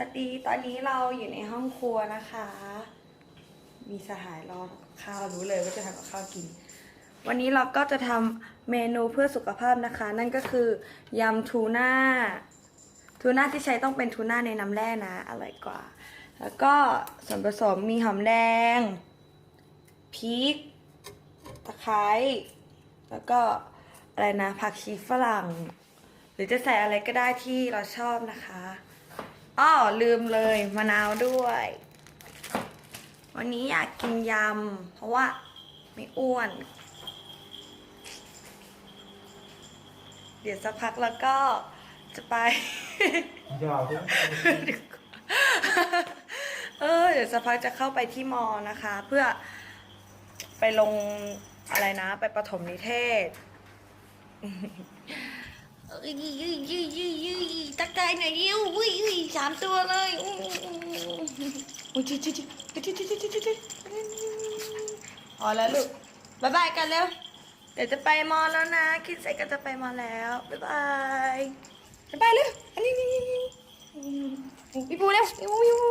สวัสดี ตอนนี้เราอยู่ในห้องครัวนะคะ มีสหายรอข้าวรู้เลยว่าจะทำกับข้าวกิน วันนี้เราก็จะทำเมนูเพื่อสุขภาพนะคะ นั่นก็คือยำทูน่า ทูน่าที่ใช้ต้องเป็นทูน่าในน้ำแร่นะ อร่อยกว่า แล้วก็ส่วนผสมมีหอมแดง พริก ตะไคร้ แล้วก็อะไรนะ ผักชีฝรั่ง หรือจะใส่อะไรก็ได้ที่เราชอบนะคะ อ้อลืมเลยมะนาวด้วย วันนี้อยากกินยำ เพราะว่าไม่อ้วน เดี๋ยวสักพักแล้วก็จะไป ยาวด้วยเออเดี๋ยวสักพักจะเข้าไปที่มอนะคะ เพื่อไปลงอะไรนะ ไปประถมนิเทศ ตักตายหน่อยเดียวอุ้ยสามตัวเลยอุ้ยอุ้ยจิ๊ดจิ๊ดจิ๊ดจิ๊ดจิ๊ดจิ๊ดอ๋อแล้วลูกบายบายกันเร็วเดี๋ยวจะไปมอแล้วนะ คิดใส่ก็จะไปมอแล้วบายบายบายบายเร็วอันนี้นี่ปูเร็วพี่ปูพี่ปู